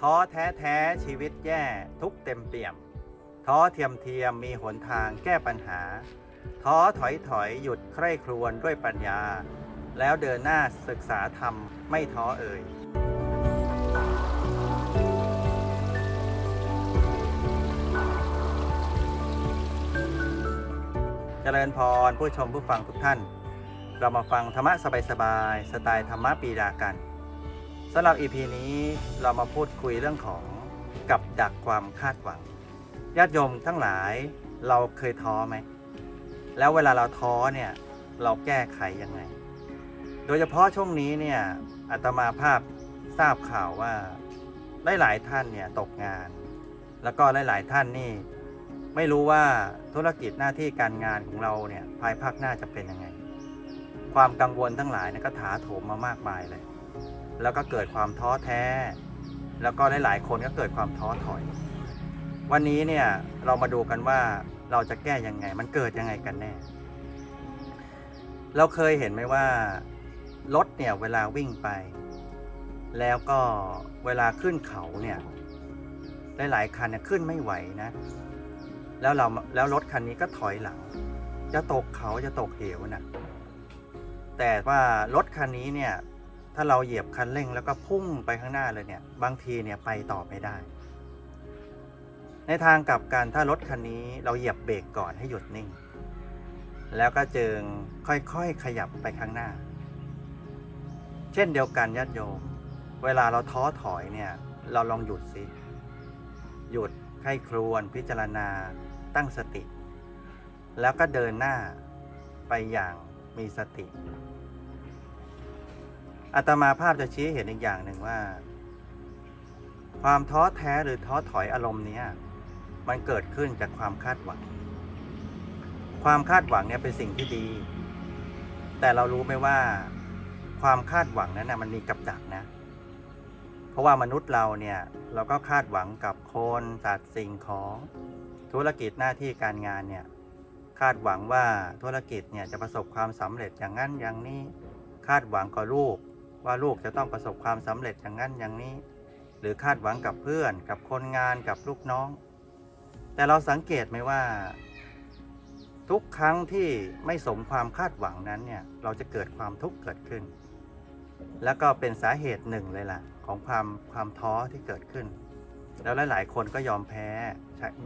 ท้อแท้แท้ชีวิตแย่ทุกเต็มเปี่ยม ท้อเทียมเทียมมีหนทางแก้ปัญหา ท้อถอยถอยหยุดใคร่ครวญด้วยปัญญา แล้วเดินหน้าศึกษาธรรมไม่ท้อเอ่ยเจริญพรผู้ชมผู้ฟังทุกท่าน เรามาฟังธรรมะสบายๆสไตล์ธรรมะปีดากันำหรับ EP นี้เรามาพูดคุยเรื่องของกับดักความคาดหวังญาติโยมทั้งหลายเราเคยท้อไหม แล้วเวลาเราท้อเนี่ยเราแก้ไขยังไง โดยเฉพาะช่วงนี้เนี่ยอาตมาภาพทราบข่าวว่าหลายๆท่านเนี่ยตกงาน แล้วก็หลายๆท่านนี่ไม่รู้ว่าธุรกิจหน้าที่การงานของเราเนี่ยภายภาคหน้าจะเป็นยังไง ความกังวลทั้งหลายเนี่ยก็ถาโถมมามากมายเลย แล้วก็เกิดความท้อแท้ แล้วก็หลายๆคนก็เกิดความท้อถอย วันนี้เนี่ยเรามาดูกันว่าเราจะแก้ยังไง มันเกิดยังไงกันแน่ เราเคยเห็นไหมว่ารถเนี่ยเวลาวิ่งไป แล้วก็เวลาขึ้นเขาเนี่ยหลายๆคันเนี่ยขึ้นไม่ไหวนะ แล้วเราแล้วรถคันนี้ก็ถอยหลัง จะตกเขาจะตกเหวนะแต่ว่ารถคันนี้เนี่ย ถ้าเราเหยียบคันเร่งแล้วก็พุ่งไปข้างหน้าเลยเนี่ย บางทีเนี่ยไปต่อไม่ได้ ในทางกลับกันถ้ารถคันนี้เราเหยียบเบรกก่อนให้หยุดนิ่ง แล้วก็จึงค่อยๆขยับไปข้างหน้า เช่นเดียวกันญาติโยม เวลาเราท้อถอยเนี่ย เราลองหยุดสิ หยุดใคร่ครวญพิจารณา ตั้งสติ แล้วก็เดินหน้าไปอย่างมีสติ อาตมาภาพจะชี้ให้เห็นอีกอย่างหนึ่งว่า ความท้อแท้หรือท้อถอยอารมณ์เนี้ยมันเกิดขึ้นจากความคาดหวัง ความคาดหวังเนี่ยเป็นสิ่งที่ดี แต่เรารู้ไหมว่า ความคาดหวังนั้นนะมันมีกับดักนะ เพราะว่ามนุษย์เราเนี่ยเราก็คาดหวังกับคนสัตว์สิ่งของธุรกิจหน้าที่การงานเนี่ยคาดหวังว่าธุรกิจเนี่ยจะประสบความสำเร็จอย่างนั้นอย่างนี้ คาดหวังกับลูก ว่าลูกจะต้องประสบความสำเร็จอย่างนั้นอย่างนี้ หรือคาดหวังกับเพื่อนกับคนงานกับลูกน้อง แต่เราสังเกตไหมว่า ทุกครั้งที่ไม่สมความคาดหวังนั้นเนี่ยเราจะเกิดความทุกข์เกิดขึ้น แล้วก็เป็นสาเหตุหนึ่งเลยล่ะ ของความความท้อที่เกิดขึ้น แล้วหลาย ๆ คนก็ยอมแพ้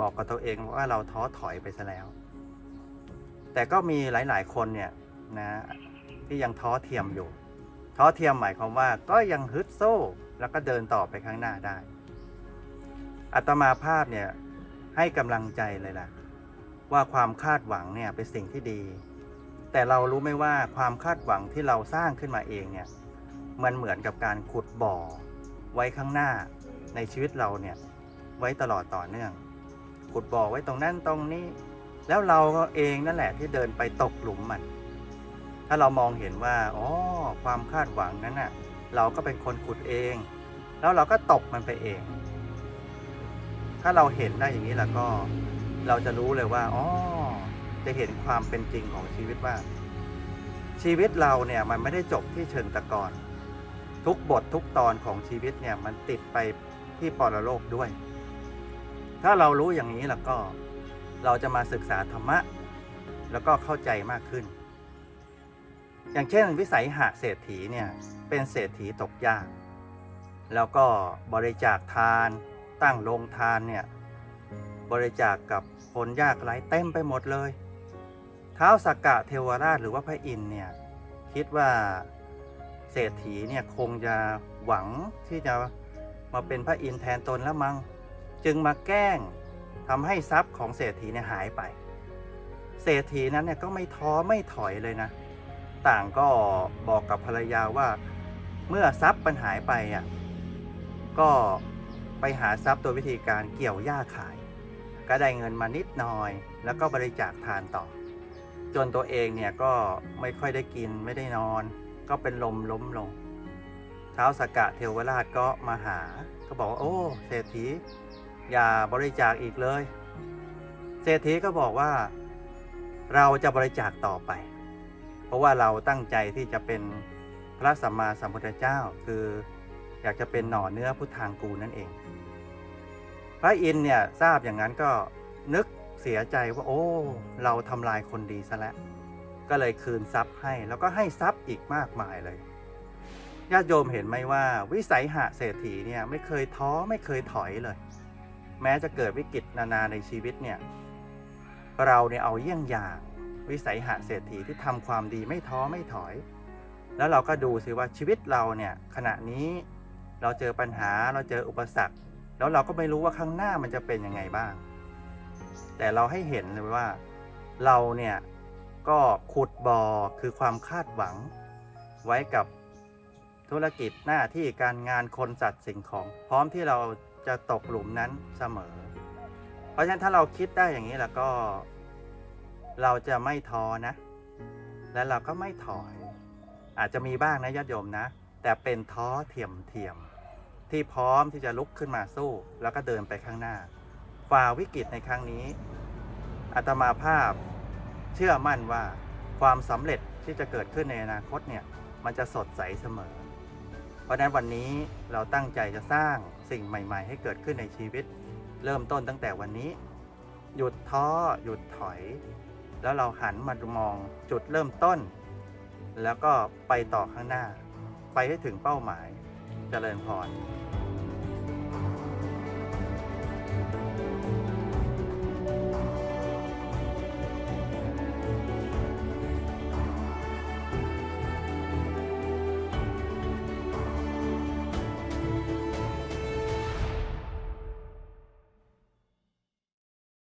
บอกกับตัวเองว่าเราท้อถอยไปซะแล้ว แต่ก็มีหลาย ๆ คนเนี่ยนะที่ยังท้อเทียมอยู่ ท้อเทียมหมายความว่าก็ยังฮึดโซ่ แล้วก็เดินต่อไปข้างหน้าได้อัตมาภาพเนี่ยให้กำลังใจเลยล่ะ ว่าความคาดหวังเนี่ยเป็นสิ่งที่ดี แต่เรารู้ไหมว่าความคาดหวังที่เราสร้างขึ้นมาเองเนี่ยมันเหมือนกับการขุดบ่อ ไว้ข้างหน้าในชีวิตเราเนี่ยไว้ตลอดต่อเนื่อง ขุดบ่อไว้ตรงนั้นตรงนี้ แล้วเราก็เองนั่นแหละที่เดินไปตกหลุมมัน ถ้าเรามองเห็นว่าอ๋อความคาดหวังนั้นน่ะเราก็เป็นคนขุดเอง แล้วเราก็ตกมันไปเอง ถ้าเราเห็นได้อย่างนี้แล้วก็ เราจะรู้เลยว่าอ๋อจะเห็นความเป็นจริงของชีวิตว่า ชีวิตเราเนี่ยมันไม่ได้จบที่เชิงตะกอนทุกบททุกตอนของชีวิตเนี่ยมันติดไปที่ปรโลกด้วย ถ้าเรารู้อย่างนี้แล้วก็ เราจะมาศึกษาธรรมะ แล้วก็เข้าใจมากขึ้น อย่างเช่นวิสัยหะเศรษฐีเนี่ยเป็นเศรษฐีตกยาก แล้วก็บริจาคทานตั้งโรงทานเนี่ยบริจาคกับคนยากไร้เต็มไปหมดเลยเท้าสักกะเทวราชหรือว่าพระอินเนี่ยคิดว่าเศรษฐีเนี่ยคงจะหวังที่จะมาเป็นพระอินแทนตนแล้วมั้งจึงมาแกล้งทำให้ทรัพย์ของเศรษฐีเนี่ยหายไป เศรษฐีนั้นเนี่ยก็ไม่ท้อไม่ถอยเลยนะ ต่างก็บอกกับภรรยาว่า เมื่อทรัพย์มันหายไปอะก็ไปหาทรัพย์โดยวิธีการเกี่ยวหญ้าขาย ก็ได้เงินมานิดหน่อย แล้วก็บริจาคทานต่อ จนตัวเองเนี่ยก็ไม่ค่อยได้กินไม่ได้นอน ก็เป็นลมล้มลงเท้าสกกะเทวราชก็มาหา ก็บอกว่าโอ้เศรษฐีอย่าบริจาคอีกเลย เศรษฐีก็บอกว่า เราจะบริจาคต่อไป ราะว่าเราตั้งใจที่จะเป็นพระสัมมาสัมพุทธเจ้า คืออยากจะเป็นหน่อเนื้อพุทธางกูนั่นเอง พระอินเนี่ยทราบอย่างนั้นก็นึกเสียใจว่าโอ้ เราทำลายคนดีซะแล้วก็เลยคืนทรัพย์ให้แล้วก็ให้ทรัพย์อีกมากมายเลยญาติโยมเห็นไหมว่าวิสัยหะเศรษฐีเนี่ยไม่เคยท้อไม่เคยถอยเลย แม้จะเกิดวิกฤตนานาในชีวิตเนี่ย เราเนี่ยเอาเยี่ยงอย่าง วิสัยหะเศรษฐีที่ทำความดีไม่ท้อไม่ถอย แล้วเราก็ดูสิว่าชีวิตเราเนี่ยขณะนี้เราเจอปัญหาเราเจออุปสรรค แล้วเราก็ไม่รู้ว่าข้างหน้ามันจะเป็นยังไงบ้าง แต่เราให้เห็นเลยว่าเราเนี่ยก็ขุดบ่อคือความคาดหวัง ไว้กับธุรกิจหน้าที่การงานคนสัตว์สิ่งของ พร้อมที่เราจะตกหลุมนั้นเสมอ เพราะฉะนั้นถ้าเราคิดได้อย่างนี้แล้วก็ เราจะไม่ท้อนะ และเราก็ไม่ถอย อาจจะมีบ้างนะญาติโยมนะ แต่เป็นท้อเทียมเทียมที่พร้อมที่จะลุกขึ้นมาสู้ แล้วก็เดินไปข้างหน้า ฝ่าวิกฤตในครั้งนี้อาตมาภาพเชื่อมั่นว่าความสำเร็จที่จะเกิดขึ้นในอนาคตเนี่ยมันจะสดใสเสมอ เพราะฉะนั้นวันนี้เราตั้งใจจะสร้างสิ่งใหม่ ๆ ให้เกิดขึ้นในชีวิต เริ่มต้นตั้งแต่วันนี้ หยุดท้อหยุดถอย แล้วเราหันมามองจุดเริ่มต้น แล้วก็ไปต่อข้างหน้า ไปให้ถึงเป้าหมายเจริญพร